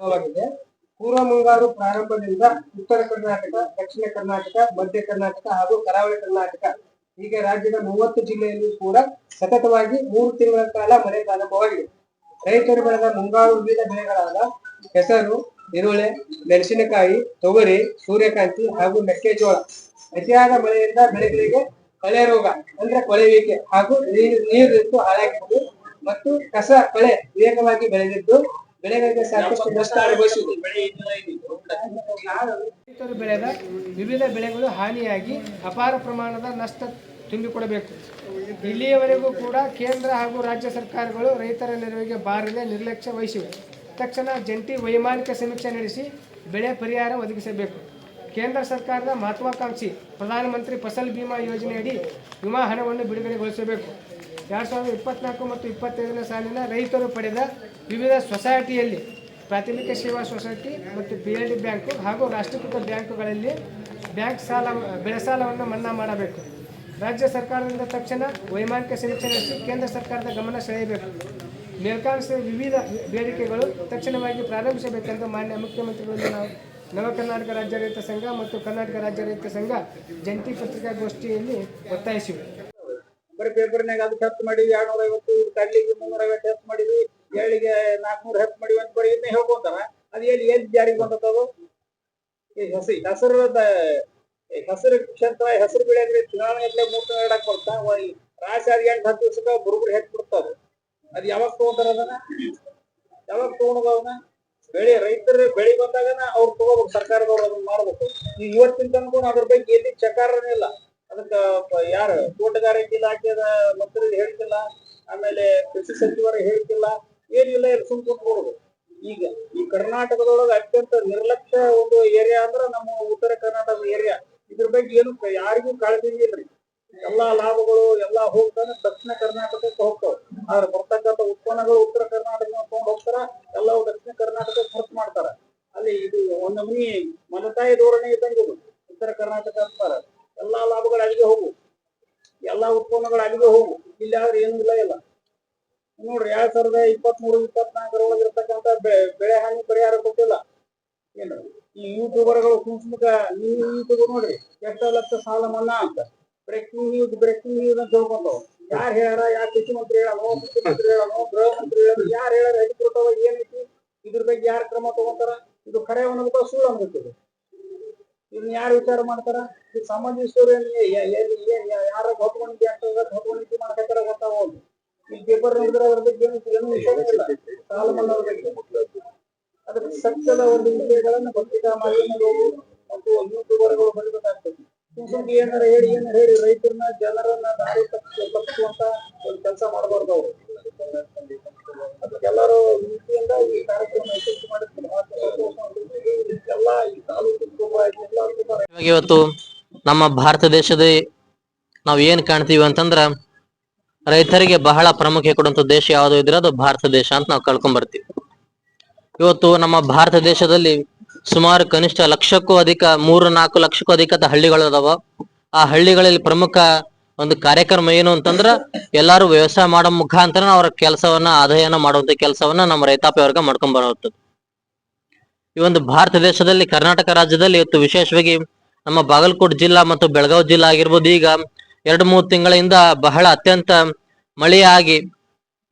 ಪ್ರಾರಂಭವಾಗಿದೆ ಪೂರ್ವ ಮುಂಗಾರು ಪ್ರಾರಂಭದಿಂದ ಉತ್ತರ ಕರ್ನಾಟಕ, ದಕ್ಷಿಣ ಕರ್ನಾಟಕ, ಮಧ್ಯ ಕರ್ನಾಟಕ ಹಾಗೂ ಕರಾವಳಿ ಕರ್ನಾಟಕ, ಹೀಗೆ ರಾಜ್ಯದ ಮೂವತ್ತು ಜಿಲ್ಲೆಯಲ್ಲೂ ಕೂಡ ಸತತವಾಗಿ ಮೂರು ತಿಂಗಳ ಕಾಲ ಮಳೆ ಪ್ರಾರಂಭವಾಗಿದೆ. ರೈತರು ಬೆಳೆದ ಮುಂಗಾರು ವಿವಿಧ ಬೆಳೆಗಳಾದ ಹೆಸರು ಈರುಳ್ಳಿ, ಮೆಣಸಿನಕಾಯಿ, ತೊಗರಿ, ಸೂರ್ಯಕಾಂತಿ ಹಾಗೂ ಮೆಕ್ಕೆಜೋಳ, ಅತಿಯಾದ ಮಳೆಯಿಂದ ಬೆಳೆಗಳಿಗೆ ಕಳೆ ರೋಗ ಅಂದ್ರೆ ಕೊಳೆಯುವಿಕೆ ಹಾಗೂ ನೀರು ನೀರು ಹಾಳಾಗಿದ್ದು ಮತ್ತು ಕಸ, ಕಳೆ ವೇಗವಾಗಿ ಬೆಳೆದಿದ್ದು ಬೆಳೆಗಳಿಗೆ ಸಾಕಷ್ಟು ನಷ್ಟ ಅನುಭವಿಸಿದೆ. ರೈತರು ಬೆಳೆದ ವಿವಿಧ ಬೆಳೆಗಳು ಹಾನಿಯಾಗಿ ಅಪಾರ ಪ್ರಮಾಣದ ನಷ್ಟ ತುಂಬಿಕೊಡಬೇಕು. ಇಲ್ಲಿಯವರೆಗೂ ಕೂಡ ಕೇಂದ್ರ ಹಾಗೂ ರಾಜ್ಯ ಸರ್ಕಾರಗಳು ರೈತರ ನೆರವಿಗೆ ಬಾರದೆ ನಿರ್ಲಕ್ಷ್ಯ ವಹಿಸಿವೆ. ತಕ್ಷಣ ಜಂಟಿ ವೈಮಾನಿಕ ಸಮೀಕ್ಷೆ ನಡೆಸಿ ಬೆಳೆ ಪರಿಹಾರ ಒದಗಿಸಬೇಕು. ಕೇಂದ್ರ ಸರ್ಕಾರದ ಮಹತ್ವಾಕಾಂಕ್ಷಿ ಪ್ರಧಾನಮಂತ್ರಿ ಫಸಲ್ ಬಿಮಾ ಯೋಜನೆಯಡಿ ವಿಮಾ ಹಣವನ್ನು ಬಿಡುಗಡೆಗೊಳಿಸಬೇಕು. ಎರಡು ಸಾವಿರದ ಇಪ್ಪತ್ನಾಲ್ಕು ಮತ್ತು ಇಪ್ಪತ್ತೈದನೇ ಸಾಲಿನ ರೈತರು ಪಡೆದ ವಿವಿಧ ಸೊಸೈಟಿಯಲ್ಲಿ ಪ್ರಾಥಮಿಕ ಸೇವಾ ಸೊಸೈಟಿ ಮತ್ತು ಪಿ ಎಲ್ ಡಿ ಬ್ಯಾಂಕು ಹಾಗೂ ರಾಷ್ಟ್ರೀಕೃತ ಬ್ಯಾಂಕುಗಳಲ್ಲಿ ಬ್ಯಾಂಕ್ ಸಾಲ, ಬೆಳೆ ಸಾಲವನ್ನು ಮನ್ನಾ ಮಾಡಬೇಕು. ರಾಜ್ಯ ಸರ್ಕಾರದಿಂದ ತಕ್ಷಣ ವೈಮಾನಿಕ ಸಮೀಕ್ಷೆ ನಡೆಸಿ ಕೇಂದ್ರ ಸರ್ಕಾರದ ಗಮನ ಸೆಳೆಯಬೇಕು. ಮೇಲ್ಕಾಂಕ್ಷೆ ವಿವಿಧ ಬೇಡಿಕೆಗಳು ತಕ್ಷಣವಾಗಿ ಪ್ರಾರಂಭಿಸಬೇಕೆಂದು ಮಾನ್ಯ ಮುಖ್ಯಮಂತ್ರಿಗಳಿಂದ ನಾವು ನವ ಕರ್ನಾಟಕ ರಾಜ್ಯ ರೈತ ಸಂಘ ಮತ್ತು ಕರ್ನಾಟಕ ರಾಜ್ಯ ರೈತ ಸಂಘ ಜಂಟಿ ಪತ್ರಿಕಾಗೋಷ್ಠಿಯಲ್ಲಿ ಒತ್ತಾಯಿಸಿವೆ. ಬರೀ ಪೇಪರ್ನಾಗ ಅದು ಹತ್ತು ಮಾಡಿವಿ ಎರಡ್ನೂರ ಐವತ್ತು ಕಡ್ಲಿಗೆ ಮುನ್ನೂರ ಐವತ್ತು ಹೆಚ್ಚು ಮಾಡಿವಿ ಎಳ್ಳಿಗೆ ನಾಲ್ಕನೂರ ಹೆಚ್ಚು ಮಾಡಿವಿ ಅಂತ ಬರೀ ಇನ್ನೇ ಹೇಳ್ಕೊಂತಾರ. ಅದು ಎಲ್ಲಿ ಎಲ್ಲಿ ಜಾರಿಗೆ ಬಂದತ್ತದು ಈ ಹಸಿ ಹೆಸರು ಹೆಸರು ಕ್ಷೇತ್ರ, ಹೆಸರು ಬೆಳೆದ್ರೆ ಚುನಾವಣೆ ಮೂರ್ ತಿಂಗಳ ಇಡಕ್ ಬರ್ತಾ ಆದ ಎಂಟು ಹತ್ತು ದಿವಸಕ್ಕ ಬುರುಬುರು ಹೆಚ್ಚು ಬಿಡ್ತಾವ ಅದು ಯಾವಾಗ ತಗೊಂತಾರ ಅದನ್ನ? ಯಾವಾಗ ತಗೊಂಡ್ ಬೆಳೆ, ರೈತರ ಬೆಳಿ ಬಂದಾಗನ ಅವ್ರು ತಗೋಬೇಕು, ಸರ್ಕಾರದವ್ರು ಅದನ್ನ ಮಾಡ್ಬೇಕು. ಇವತ್ತಿನ ತನಕ ಅದ್ರ ಬಗ್ಗೆ ಎಲ್ಲಿ ಚಕಾರನೇ ಇಲ್ಲ ಅದಕ್ಕ ಯಾರು ತೋಟಗಾರಿಕೆ ಇಲಾಖೆದ ಮಂತ್ರಿ ಹೇಳ್ತಿಲ್ಲ, ಆಮೇಲೆ ಕೃಷಿ ಸಚಿವರು ಹೇಳ್ತಿಲ್ಲ, ಏನಿಲ್ಲ ಸುಮ್ ಕುತ್ಕೊಳ್ಳೋದು. ಈಗ ಈ ಕರ್ನಾಟಕದೊಳಗೆ ಅತ್ಯಂತ ನಿರ್ಲಕ್ಷ್ಯ ಒಂದು ಏರಿಯಾ ಅಂದ್ರ ನಮ್ಮ ಉತ್ತರ ಕರ್ನಾಟಕದ ಏರಿಯಾ ಇದ್ರ ಬಗ್ಗೆ ಏನು ಯಾರಿಗೂ ಕಾಳಜಿ ಇಲ್ರಿ. ಎಲ್ಲಾ ಲಾಭಗಳು ಎಲ್ಲಾ ಹೋಗ್ತಾನೆ ದಕ್ಷಿಣ ಕರ್ನಾಟಕಕ್ಕೆ ಹೋಗ್ತಾವ. ಆದ್ರೆ ಬರ್ತಕ್ಕಂಥ ಉತ್ಪನ್ನಗಳು ಉತ್ತರ ಕರ್ನಾಟಕ ತಗೊಂಡ್ ಹೋಗ್ತಾರ, ಎಲ್ಲವೂ ದಕ್ಷಿಣ ಕರ್ನಾಟಕಕ್ಕೆ ಖರ್ಚು ಮಾಡ್ತಾರ. ಅಲ್ಲಿ ಇದು ಒಂದ್ ಮನಿ ಮಲತಾಯಿ ಧೋರಣೆ ಇದ್ದಂಗೆ ಉತ್ತರ ಕರ್ನಾಟಕ ಅಂತಾರ ಎಲ್ಲಾ ಲಾಭಗಳು ಅಲ್ಲಿಗೆ ಹೋಗು. ಎಲ್ಲಾ ಉತ್ಪನ್ನಗಳು ಅಲ್ಲಿಗೆ ಹೋಗು. ಇಲ್ಲಿ ಆದ್ರೆ ಏನು ಇಲ್ಲ ಇಲ್ಲ ನೋಡ್ರಿ ಎರಡ್ ಸಾವಿರದ ಇಪ್ಪತ್ಮೂರು, ಇಪ್ಪತ್ನಾಲ್ಕರೊಳಗೆ ಇರ್ತಕ್ಕಂಥ ಬೆ- ಬೆಳೆ ಹಾನಿ ಪರಿಹಾರ ಕೊಟ್ಟಿಲ್ಲ. ಏನು? ಈ ಯೂಟ್ಯೂಬರ್ಗಳು ಸುಮ್ಕ ನೀವು ಯೂಟ್ಯೂಬರ್ ನೋಡ್ರಿ, ಎಷ್ಟ ಲಕ್ಷ ಸಾಲ ಮನ್ನಾ ಅಂತ. ಬ್ರೇಕಿಂಗ್ ನ್ಯೂಸ್ ಬ್ರೇಕಿಂಗ್ ನ್ಯೂಸ್ ಅಂತ ಹೇಳ್ಕೊಂಡು ಯಾರು ಹೇಳ್ಯಾರ, ಯಾರ ಕೃಷಿ ಮಂತ್ರಿ ಹೇಳೋ ಮುಖ್ಯಮಂತ್ರಿ ಹೇಳೋ ಗೃಹ ಮಂತ್ರಿ ಹೇಳೋ ಯಾರು ಹೇಳಾರ ಅಧಿಕೃತವಾಗಿ ಏನೈತಿ ಇದ್ರ ಬಗ್ಗೆ ಯಾರು ಕ್ರಮ ತಗೋತಾರ? ಇದು ಖರೆ ಕೂಡ ಸುಳ್ಳು ಅನ್ಬೇಕು ಇದನ್ನ ಯಾರು ವಿಚಾರ ಮಾಡ್ತಾರ? ಈ ಯ- ಯಾರ ಹೊತ್ಕೊಂಡಿದ್ದೆ ಆಗ್ತದ ಹೊತ್ಕೊಂಡಿದ್ದೆ ಮಾಡ್ಬೇಕಾರೆ ಗೊತ್ತಾಗೋದು ಈ ಪೇಪರ್ ನೋಡಿದ್ರೆ ಅವ್ರ ಬಗ್ಗೆ ಏನು ಇಲ್ಲ. ಸಾಲ ಮನ್ನಾದ ಬಗ್ಗೆ ಅದಕ್ಕೆ ಸತ್ಯದ ಒಂದು ವಿಷಯಗಳನ್ನ ಪತ್ರಿಕಾ ಮಾಧ್ಯಮಗಳು ಮತ್ತು ಯೂಟ್ಯೂಬರ್ಗಳು ಬರಬೇಕಾಗ್ತದೆ. ಸುಮ್ಮನೆ ಏನಾರ ಹೇಳಿ ಏನಾರ ಹೇಳಿ, ರೈತರನ್ನ, ಜನರನ್ನ ದಾರಿ ತಪ್ಪಿಸ ತಪ್ಪಿಸುವಂತ ಒಂದು ಕೆಲಸ ಮಾಡಬಾರ್ದು ಅವರು. ಅದಕ್ಕೆಲ್ಲರೂ ಈ ಕಾರ್ಯಕ್ರಮ ಯಶಸ್ವಿ ಮಾಡಿದ್ರೆ ಇವತ್ತು ನಮ್ಮ ಭಾರತ ದೇಶದ ನಾವು ಏನ್ ಕಾಣ್ತೀವಿ ಅಂತಂದ್ರ ರೈತರಿಗೆ ಬಹಳ ಪ್ರಾಮುಖ್ಯ ಕೊಡುವಂತ ದೇಶ ಯಾವುದು ಇದ್ರೆ ಅದು ಭಾರತ ದೇಶ ಅಂತ ನಾವು ಕಳ್ಕೊಂಡ್ ಬರ್ತೀವಿ. ಇವತ್ತು ನಮ್ಮ ಭಾರತ ದೇಶದಲ್ಲಿ ಸುಮಾರು ಕನಿಷ್ಠ ಲಕ್ಷಕ್ಕೂ ಅಧಿಕ, ಮೂರು ನಾಲ್ಕು ಲಕ್ಷಕ್ಕೂ ಅಧಿಕ ಹಳ್ಳಿಗಳು ಅದಾವ. ಆ ಹಳ್ಳಿಗಳಲ್ಲಿ ಪ್ರಮುಖ ಒಂದು ಕಾರ್ಯಕ್ರಮ ಏನು ಅಂತಂದ್ರ ಎಲ್ಲಾರು ವ್ಯವಸಾಯ ಮಾಡೋ ಮುಖಾಂತರ ಅವರ ಕೆಲಸವನ್ನ, ಆದಾಯನ ಮಾಡುವಂತ ಕೆಲಸವನ್ನ ನಮ್ಮ ರೈತಾಪಿ ವರ್ಗ ಮಾಡ್ಕೊಂಡ್ ಬರುತ್ತದೆ ಈ ಒಂದು ಭಾರತ ದೇಶದಲ್ಲಿ, ಕರ್ನಾಟಕ ರಾಜ್ಯದಲ್ಲಿ ಇವತ್ತು ವಿಶೇಷವಾಗಿ ನಮ್ಮ ಬಾಗಲಕೋಟೆ ಜಿಲ್ಲಾ ಮತ್ತು ಬೆಳಗಾವಿ ಜಿಲ್ಲಾ ಆಗಿರ್ಬೋದು, ಈಗ ಎರಡು ಮೂರು ತಿಂಗಳಿಂದ ಬಹಳ ಅತ್ಯಂತ ಮಳೆಯಾಗಿ,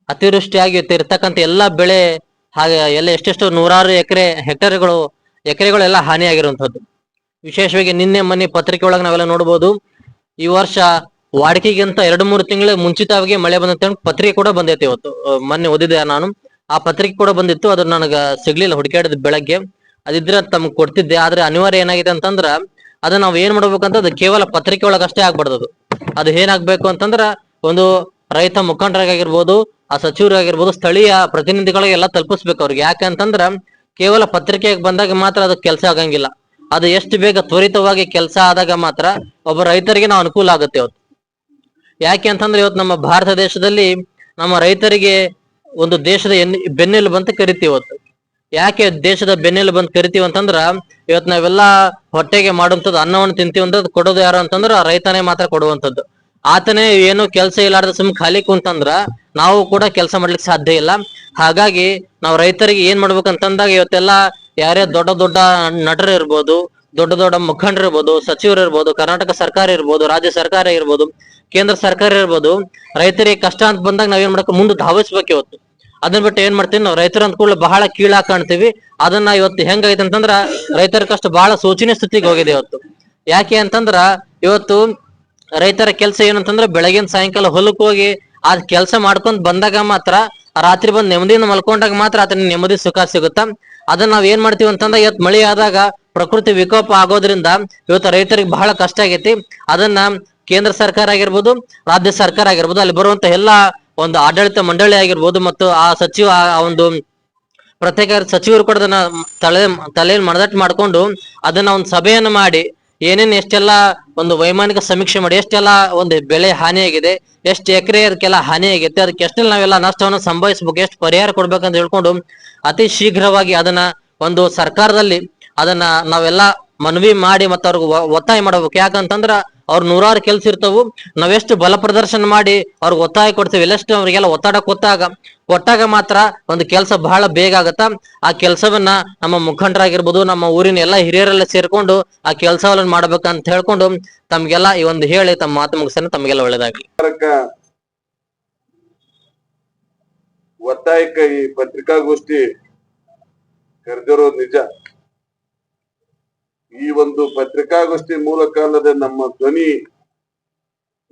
ಅತಿವೃಷ್ಟಿಯಾಗಿ ಇರ್ತಕ್ಕಂಥ ಎಲ್ಲಾ ಬೆಳೆ, ಹಾಗೆ ಎಲ್ಲ ಎಷ್ಟೆಷ್ಟು ನೂರಾರು ಎಕರೆ ಹೆಕ್ಟೇರ್ಗಳು, ಎಕರೆಗಳೆಲ್ಲ ಹಾನಿಯಾಗಿರುವಂಥದ್ದು. ವಿಶೇಷವಾಗಿ ನಿನ್ನೆ ಮೊನ್ನೆ ಪತ್ರಿಕೆ ಒಳಗೆ ನಾವೆಲ್ಲ ನೋಡ್ಬೋದು, ಈ ವರ್ಷ ವಾಡಿಕೆಗಿಂತ ಎರಡು ಮೂರು ತಿಂಗಳ ಮುಂಚಿತವಾಗಿ ಮಳೆ ಬಂದಂತ ಪತ್ರಿಕೆ ಕೂಡ ಬಂದೈತೆ ಇವತ್ತು. ಮೊನ್ನೆ ಓದಿದೆ ನಾನು. ಆ ಪತ್ರಿಕೆ ಕೂಡ ಬಂದಿತ್ತು, ಅದು ನನಗ ಸಿಗ್ಲಿಲ್ಲ ಹುಡುಕಾಡಿದ ಬೆಳಗ್ಗೆ. ಅದಿದ್ರೆ ತಮ್ಗೆ ಕೊಡ್ತಿದ್ದೆ, ಆದ್ರೆ ಅನಿವಾರ್ಯ ಏನಾಗಿದೆ ಅಂತಂದ್ರ ಅದನ್ನ ನಾವು ಏನ್ ಮಾಡ್ಬೇಕಂತ ಅದು ಕೇವಲ ಪತ್ರಿಕೆ ಒಳಗ ಅಷ್ಟೇ ಆಗ್ಬಾರ್ದು ಅದು. ಅದು ಏನಾಗ್ಬೇಕು ಅಂತಂದ್ರ ಒಂದು ರೈತ ಮುಖಂಡರಾಗಿರ್ಬೋದು, ಆ ಸಚಿವರಾಗಿರ್ಬೋದು, ಸ್ಥಳೀಯ ಪ್ರತಿನಿಧಿಗಳಿಗೆ ಎಲ್ಲ ತಲುಪಿಸ್ಬೇಕು ಅವ್ರಿಗೆ. ಯಾಕೆ ಅಂತಂದ್ರ ಕೇವಲ ಪತ್ರಿಕೆಗೆ ಬಂದಾಗ ಮಾತ್ರ ಅದು ಕೆಲಸ ಆಗಂಗಿಲ್ಲ. ಅದು ಎಷ್ಟು ಬೇಗ ತ್ವರಿತವಾಗಿ ಕೆಲಸ ಆದಾಗ ಮಾತ್ರ ಒಬ್ಬ ರೈತರಿಗೆ ನಾವು ಅನುಕೂಲ ಆಗುತ್ತೆ ಇವತ್ತು ಯಾಕೆ ಅಂತಂದ್ರೆ ಇವತ್ತು ನಮ್ಮ ಭಾರತ ದೇಶದಲ್ಲಿ ನಮ್ಮ ರೈತರಿಗೆ ಒಂದು ದೇಶದ ಎನ್, ಬೆನ್ನೆಲುಬು ಅಂತ ಕರಿತೀವಿ ಇವತ್ತು ಯಾಕೆ ದೇಶದ ಬೆನ್ನೆಲುಬು ಅಂತ ಕರಿತೀವಿ ಅಂತಂದ್ರ ಇವತ್ತು ನಾವೆಲ್ಲ ಹೊಟ್ಟೆಗೆ ಮಾಡುವಂಥದ್ದು, ಅನ್ನವನ್ನು ತಿಂತೀವಿ ಅಂದ್ರೆ ಕೊಡೋದು ಯಾರು ಅಂತಂದ್ರೆ ಆ ರೈತನೇ ಮಾತ್ರ ಕೊಡುವಂಥದ್ದು. ಆತನೇ ಏನು ಕೆಲಸ ಇಲ್ಲಾರ್ದ ಸುಮ್ ಖಾಲಿ ಕುಂತಂದ್ರ ನಾವು ಕೂಡ ಕೆಲಸ ಮಾಡ್ಲಿಕ್ಕೆ ಸಾಧ್ಯ ಇಲ್ಲ. ಹಾಗಾಗಿ ನಾವು ರೈತರಿಗೆ ಏನ್ ಮಾಡ್ಬೇಕಂತಂದಾಗ ಇವತ್ತೆಲ್ಲ ಯಾರೇ ದೊಡ್ಡ ದೊಡ್ಡ ನಟರು ಇರ್ಬೋದು, ದೊಡ್ಡ ದೊಡ್ಡ ಮುಖಂಡರು ಇರ್ಬೋದು, ಸಚಿವರು ಇರ್ಬೋದು, ಕರ್ನಾಟಕ ಸರ್ಕಾರ ಇರ್ಬೋದು, ರಾಜ್ಯ ಸರ್ಕಾರ ಇರ್ಬೋದು, ಕೇಂದ್ರ ಸರ್ಕಾರ ಇರ್ಬೋದು, ರೈತರಿಗೆ ಕಷ್ಟ ಅಂತ ಬಂದಾಗ ನಾವೇನ್ ಮಾಡಕ್, ಮುಂದೆ ಧಾವಿಸ್ಬೇಕು ಇವತ್ತು. ಅದನ್ನ ಬಿಟ್ಟು ಏನ್ ಮಾಡ್ತೀವಿ ನಾವು ರೈತರ ಅಂತ ಕೂಡ ಬಹಳ ಕೀಳಾ ಕಾಣ್ತೀವಿ. ಅದನ್ನ ಇವತ್ತು ಹೆಂಗೈತೆ ಅಂತಂದ್ರ ರೈತರ ಕಷ್ಟ ಬಹಳ ಸೂಚನೆ ಸ್ಥಿತಿಗೆ ಹೋಗಿದೆ ಇವತ್ತು. ಯಾಕೆ ಅಂತಂದ್ರ ಇವತ್ತು ರೈತರ ಕೆಲಸ ಏನಂತಂದ್ರ ಬೆಳಗಿನ ಸಾಯಂಕಾಲ ಹೊಲಕ್ ಹೋಗಿ ಅದ್ ಕೆಲಸ ಮಾಡ್ಕೊಂಡ್ ಬಂದಾಗ ಮಾತ್ರ, ರಾತ್ರಿ ಬಂದ್ ನೆಮ್ಮದಿಯಿಂದ ಮಲ್ಕೊಂಡಾಗ ಮಾತ್ರ ಆತನ ನೆಮ್ಮದಿ ಸುಖ ಸಿಗುತ್ತ? ಅದನ್ನ ನಾವ್ ಏನ್ ಮಾಡ್ತೀವಿ ಅಂತಂದ್ರೆ ಇವತ್ ಮಳೆ ಆದಾಗ ಪ್ರಕೃತಿ ವಿಕೋಪ ಆಗೋದ್ರಿಂದ ಇವತ್ತು ರೈತರಿಗೆ ಬಹಳ ಕಷ್ಟ ಆಗೈತಿ. ಅದನ್ನ ಕೇಂದ್ರ ಸರ್ಕಾರ ಆಗಿರ್ಬೋದು, ರಾಜ್ಯ ಸರ್ಕಾರ ಆಗಿರ್ಬೋದು, ಅಲ್ಲಿ ಬರುವಂತ ಎಲ್ಲಾ ಒಂದು ಆಡಳಿತ ಮಂಡಳಿ ಆಗಿರ್ಬೋದು ಮತ್ತು ಆ ಸಚಿವ, ಆ ಒಂದು ಪ್ರತ್ಯೇಕ ಸಚಿವರು ಕೂಡ ಅದನ್ನ ತಲೆ, ತಲೆಯಲ್ಲಿ ಮನದಟ್ಟು ಮಾಡ್ಕೊಂಡು ಅದನ್ನ ಒಂದು ಸಭೆಯನ್ನು ಮಾಡಿ ಏನೇನು ಎಷ್ಟೆಲ್ಲ ಒಂದು ವೈಮಾನಿಕ ಸಮೀಕ್ಷೆ ಮಾಡಿ, ಎಷ್ಟೆಲ್ಲ ಒಂದು ಬೆಳೆ ಹಾನಿಯಾಗಿದೆ, ಎಷ್ಟು ಎಕರೆ ಅದಕ್ಕೆಲ್ಲ ಹಾನಿ ಆಗೈತೆ, ಅದಕ್ಕೆ ಎಷ್ಟೆಲ್ಲ ನಾವೆಲ್ಲ ನಷ್ಟವನ್ನು ಸಂಭವಿಸ್ಬೇಕು, ಎಷ್ಟು ಪರಿಹಾರ ಕೊಡ್ಬೇಕಂತ ಹೇಳ್ಕೊಂಡು ಅತಿ ಶೀಘ್ರವಾಗಿ ಅದನ್ನ ಒಂದು ಸರ್ಕಾರದಲ್ಲಿ ಅದನ್ನ ನಾವೆಲ್ಲ ಮನವಿ ಮಾಡಿ ಮತ್ತೆ ಅವ್ರಿಗೆ ಒತ್ತಾಯ ಮಾಡಬೇಕು. ಯಾಕಂತಂದ್ರ ಅವ್ರ ನೂರಾರು ಕೆಲ್ಸ ಇರ್ತಾವು. ನಾವೆಷ್ಟು ಬಲ ಪ್ರದರ್ಶನ ಮಾಡಿ ಅವ್ರಿಗೆ ಒತ್ತಾಯ ಕೊಡ್ತೇವೆ. ಎಲ್ಲಷ್ಟು ಅವ್ರಿಗೆಲ್ಲ ಒತ್ತಡ ಕೊತ್ತಾಗ ಕೊಟ್ಟಾಗ ಮಾತ್ರ ಒಂದು ಕೆಲಸ ಬಹಳ ಬೇಗ ಆಗತ್ತ. ಆ ಕೆಲಸವನ್ನ ನಮ್ಮ ಮುಖಂಡರಾಗಿರ್ಬೋದು, ನಮ್ಮ ಊರಿನ ಎಲ್ಲ ಹಿರಿಯರೆಲ್ಲ ಸೇರ್ಕೊಂಡು ಆ ಕೆಲಸವನ್ನ ಮಾಡ್ಬೇಕಂತ ಹೇಳ್ಕೊಂಡು ತಮ್ಗೆಲ್ಲ ಈ ಒಂದು ಹೇಳಿ ತಮ್ಮ ಮಾತು ಮುಗಿಸೋಣ ತಮ್ಗೆಲ್ಲ ಒಳ್ಳೇದಾಗ್ಲಿ. ಒತ್ತಾಯಕ್ಕ ಈ ಪತ್ರಿಕಾಗೋಷ್ಠಿ ಕರೆದಿರೋದು ನಿಜ. ಈ ಒಂದು ಪತ್ರಿಕಾಗೋಷ್ಠಿ ಮೂಲಕ ಅಲ್ಲದೆ ನಮ್ಮ ಧ್ವನಿ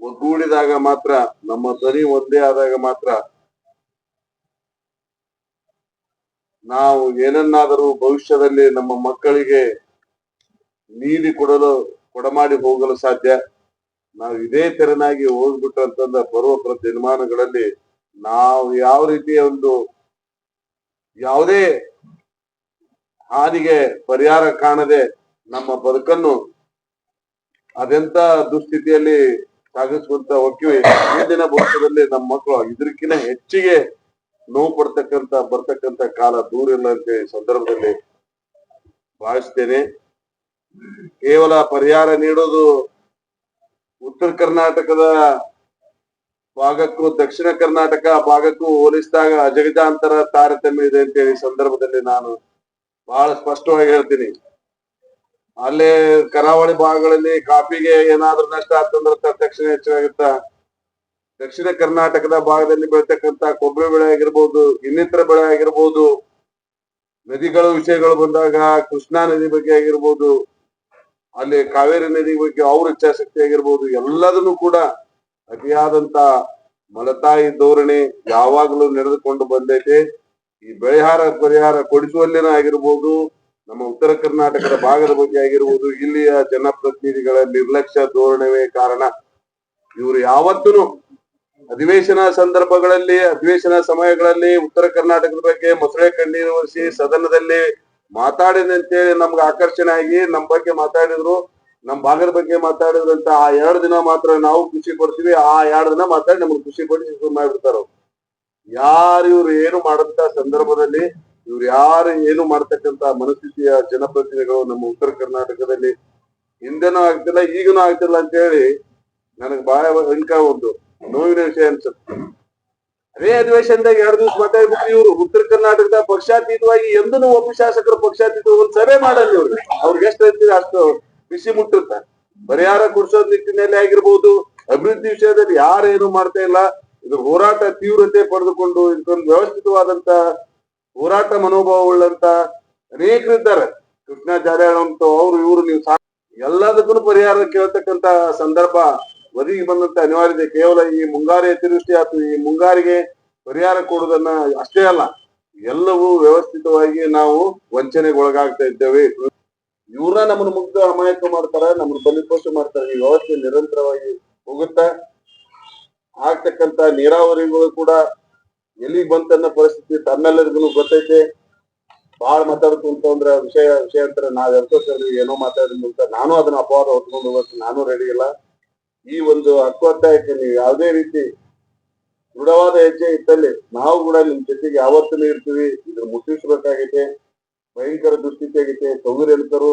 ಒಗ್ಗೂಡಿದಾಗ ಮಾತ್ರ, ನಮ್ಮ ಧ್ವನಿ ಒಂದೇ ಆದಾಗ ಮಾತ್ರ ನಾವು ಏನನ್ನಾದರೂ ಭವಿಷ್ಯದಲ್ಲಿ ನಮ್ಮ ಮಕ್ಕಳಿಗೆ ನೀಡಿ ಕೊಡಲು, ಕೊಡಮಾಡಿ ಹೋಗಲು ಸಾಧ್ಯ. ನಾವು ಇದೇ ತೆರನಾಗಿ ಹೋಗ್ಬಿಟ್ಟಂತಂದ ಬರುವ ಪ್ರ- ದಿನಮಾನಗಳಲ್ಲಿ ನಾವು ಯಾವ ರೀತಿಯ ಒಂದು ಯಾವುದೇ ಹಾನಿಗೆ ಪರಿಹಾರ ಕಾಣದೆ ನಮ್ಮ ಬದುಕನ್ನು ಅದೆಂತ ದುಸ್ಥಿತಿಯಲ್ಲಿ ಸಾಗಿಸುವಂತ ಹೋಗ್ತೀವಿ ಮುಂದಿನ ಭವಿಷ್ಯದಲ್ಲಿ ನಮ್ಮ ಮಕ್ಕಳು ಇದಕ್ಕಿಂತ ಹೆಚ್ಚಿಗೆ ನೋವು ಪಡ್ತಕ್ಕಂತ, ಬರ್ತಕ್ಕಂತ ಕಾಲ ದೂರ ಇಲ್ಲ ಅಂತ ಸಂದರ್ಭದಲ್ಲಿ ಭಾವಿಸ್ತೇನೆ. ಕೇವಲ ಪರಿಹಾರ ನೀಡೋದು ಉತ್ತರ ಕರ್ನಾಟಕದ ಭಾಗಕ್ಕೂ, ದಕ್ಷಿಣ ಕರ್ನಾಟಕ ಭಾಗಕ್ಕೂ ಹೋಲಿಸಿದಾಗ ಅಜಗಜಾಂತರ ತಾರತಮ್ಯ ಇದೆ ಅಂತೇಳಿ ಹೇಳಿ ಸಂದರ್ಭದಲ್ಲಿ ನಾನು ಬಹಳ ಸ್ಪಷ್ಟವಾಗಿ ಹೇಳ್ತೀನಿ. ಅಲ್ಲೇ ಕರಾವಳಿ ಭಾಗಗಳಲ್ಲಿ ಕಾಫಿಗೆ ಏನಾದ್ರೂ ನಷ್ಟ ಆಗ್ತಂದ್ರೆ ತಕ್ಷಣ ಹೆಚ್ಚಾಗುತ್ತ. ದಕ್ಷಿಣ ಕರ್ನಾಟಕದ ಭಾಗದಲ್ಲಿ ಬೆಳತಕ್ಕಂತ ಕೊಬ್ಬರಿ ಬೆಳೆ ಆಗಿರ್ಬೋದು, ಇನ್ನಿತರ ಬೆಳೆ ಆಗಿರ್ಬೋದು, ನದಿಗಳ ವಿಷಯಗಳು ಬಂದಾಗ ಕೃಷ್ಣಾ ನದಿ ಬಗ್ಗೆ ಆಗಿರ್ಬೋದು, ಅಲ್ಲಿ ಕಾವೇರಿ ನದಿ ಬಗ್ಗೆ ಅವ್ರ ಇಚ್ಛಾಶಕ್ತಿ ಆಗಿರ್ಬೋದು, ಎಲ್ಲದನ್ನು ಕೂಡ ಅತಿಯಾದಂತ ಮಲತಾಯಿ ಧೋರಣೆ ಯಾವಾಗಲೂ ನಡೆದುಕೊಂಡು ಬಂದೈತೆ. ಈ ಬೆಳೆಹಾರ ಪರಿಹಾರ ಕೊಡಿಸುವಲ್ಲಿನ ಆಗಿರ್ಬೋದು ನಮ್ಮ ಉತ್ತರ ಕರ್ನಾಟಕದ ಭಾಗದ ಬಗ್ಗೆ ಆಗಿರುವುದು ಇಲ್ಲಿಯ ಜನಪ್ರತಿನಿಧಿಗಳ ನಿರ್ಲಕ್ಷ್ಯ ಧೋರಣೆವೇ ಕಾರಣ. ಇವರು ಯಾವತ್ತೂ ಅಧಿವೇಶನ ಸಂದರ್ಭಗಳಲ್ಲಿ, ಅಧಿವೇಶನ ಸಮಯಗಳಲ್ಲಿ ಉತ್ತರ ಕರ್ನಾಟಕದ ಬಗ್ಗೆ ಮೊಸಳೆ ಕಣ್ಣೀರು ಒರೆಸಿ ಸದನದಲ್ಲಿ ಮಾತಾಡಿದಂತೇಳಿ ನಮ್ಗೆ ಆಕರ್ಷಣೆ ಆಗಿ ನಮ್ ಬಗ್ಗೆ ಮಾತಾಡಿದ್ರು. ನಮ್ ಭಾಗದ ಬಗ್ಗೆ ಮಾತಾಡಿದ್ರಂತ ಆ ಎರಡು ದಿನ ಮಾತ್ರ ನಾವು ಖುಷಿ ಪಡ್ತೀವಿ ಆ ಎರಡು ದಿನ ಮಾತಾಡಿ ನಮ್ಗೆ ಖುಷಿ ಪಡಿಸಿ ಶುರು ಮಾಡಿರ್ತಾರ. ಯಾರು ಇವ್ರು ಏನು ಮಾಡಂತ ಸಂದರ್ಭದಲ್ಲಿ ಇವ್ರು ಯಾರು ಏನು ಮಾಡ್ತಕ್ಕಂತ ಮನಸ್ಥಿತಿಯ ಜನಪ್ರತಿನಿಧಿಗಳು ನಮ್ಮ ಉತ್ತರ ಕರ್ನಾಟಕದಲ್ಲಿ ಹಿಂದೆನೂ ಆಗ್ತಿಲ್ಲ, ಈಗನೂ ಆಗ್ತಿಲ್ಲ ಅಂತ ಹೇಳಿ ನನಗೆ ಬಹಳ ಅಂಕ ಒಂದು, ನೋವಿನ ವಿಷಯ ಅನ್ಸುತ್ತೆ. ಅದೇ ಅಧಿವೇಶನದಾಗ ಎರಡು ದಿವಸ ಮಾತಾಡ್ಬಿಟ್ಟು ಇವರು ಉತ್ತರ ಕರ್ನಾಟಕದ ಪಕ್ಷಾತೀತವಾಗಿ ಎಂದೂ ಒಬ್ಬ ಶಾಸಕರ ಪಕ್ಷಾತೀತ ಒಂದ್ ಸಭೆ ಮಾಡಲ್ಲ ಇವ್ರು. ಅವ್ರಿಗೆ ಎಷ್ಟು ಅಂತೀರಿ ಅಷ್ಟು ಬಿಸಿ ಮುಟ್ಟಿರ್ತಾರೆ. ಪರಿಹಾರ ಕೊಡಿಸೋದ್ ನಿಟ್ಟಿನಲ್ಲಿ ಆಗಿರ್ಬೋದು, ಅಭಿವೃದ್ಧಿ ವಿಷಯದಲ್ಲಿ ಯಾರೇನು ಮಾಡ್ತಾ ಇಲ್ಲ, ಇದು ಹೋರಾಟ ತೀವ್ರತೆ ಪಡೆದುಕೊಂಡು ಇದೊಂದು ವ್ಯವಸ್ಥಿತವಾದಂತ ಹೋರಾಟ ಮನೋಭಾವ ಉಳ್ಳಂತ ಅನೇಕರಿದ್ದಾರೆ. ಕೃಷ್ಣಾಚಾರ್ಯ ಅವ್ರು, ಇವರು ನೀವು ಸಾ ಎಲ್ಲದಕ್ಕೂ ಪರಿಹಾರ ಕೇಳ್ತಕ್ಕಂತ ಸಂದರ್ಭ ಒದಗಿ ಬಂದಂತ ಅನಿವಾರ್ಯತೆ. ಕೇವಲ ಈ ಮುಂಗಾರಿ ಅತಿವೃಷ್ಟಿ ಆಯ್ತು ಈ ಮುಂಗಾರಿಗೆ ಪರಿಹಾರ ಕೊಡುವುದನ್ನ ಅಷ್ಟೇ ಅಲ್ಲ, ಎಲ್ಲವೂ ವ್ಯವಸ್ಥಿತವಾಗಿ ನಾವು ವಂಚನೆಗೆ ಒಳಗಾಗ್ತಾ ಇದ್ದೇವೆ. ಇವ್ರನ್ನ ನಮ್ಮನ್ನು ಮುಗ್ಧ, ಅಮಾಯಕ ಮಾಡ್ತಾರೆ, ನಮ್ಮನ್ನ ಬಲಿಪೋಷ ಮಾಡ್ತಾರೆ. ಈ ವ್ಯವಸ್ಥೆ ನಿರಂತರವಾಗಿ ಹೋಗುತ್ತಾ. ಆಗ್ತಕ್ಕಂತ ನೀರಾವರಿಗಳು ಕೂಡ ಎಲ್ಲಿಗೆ ಬಂತನ್ನ ಪರಿಸ್ಥಿತಿ ತಮ್ಮೆಲ್ಲರಿಗೂ ಗೊತ್ತೈತೆ. ಬಾಳ್ ಮಾತಾಡ್ತು ಅಂದ್ರೆ ವಿಷಯ ವಿಷಯ ಅಂತಾರೆ. ನಾವ್ ಎಲ್ಕೋತೀವಿ ಏನೋ ಮಾತಾಡಿದ್ವಿ ಅಂತ ನಾನು ಅದನ್ನ ಅಪವಾದ ಹೊತ್ಕೊಂಡು ಹೋಗಕ್ಕೆ ನಾನು ರೆಡಿ ಇಲ್ಲ. ಈ ಒಂದು ಹಕ್ಕೊತ್ತಾಯಕ್ಕೆ ನೀವು ಯಾವುದೇ ರೀತಿ ದೃಢವಾದ ಹೆಜ್ಜೆ ಇದ್ದಲ್ಲಿ ನಾವು ಕೂಡ ನಿಮ್ ಜೊತೆಗೆ ಯಾವತ್ತೂ ಇರ್ತೀವಿ. ಇದ್ರ ಮುಟ್ಟಿಸ್ಬೇಕಾಗೈತೆ. ಭಯಂಕರ ದುಸ್ಥಿತಿ ಆಗೈತೆ. ಎಲ್ಕರು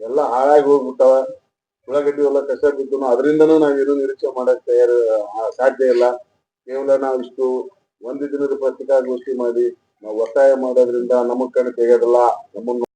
ಎಲ್ಲ ಹಾಳಾಗಿ ಹೋಗ್ಬಿಟ್ಟವ. ಉಳ್ಳಾಗಡ್ಡಿ ಎಲ್ಲ ಕಸ ಬಿದ್ದು ಅದರಿಂದನೂ ನಾವೇನು ನಿರೀಕ್ಷೆ ಮಾಡಕ್ ತಯಾರು ಸಾಧ್ಯ ಇಲ್ಲ. ಕೇವಲ ನಾವು ಇಷ್ಟು ಒಂದು ದಿನದ ಪತ್ರಿಕಾಗೋಷ್ಠಿ ಮಾಡಿ ನಾವು ಒತ್ತಾಯ ಮಾಡೋದ್ರಿಂದ ನಮಗ್ ಕಣ್ ತೆಗೆಯೋದಿಲ್ಲ ನಮ್ಮನ್ನ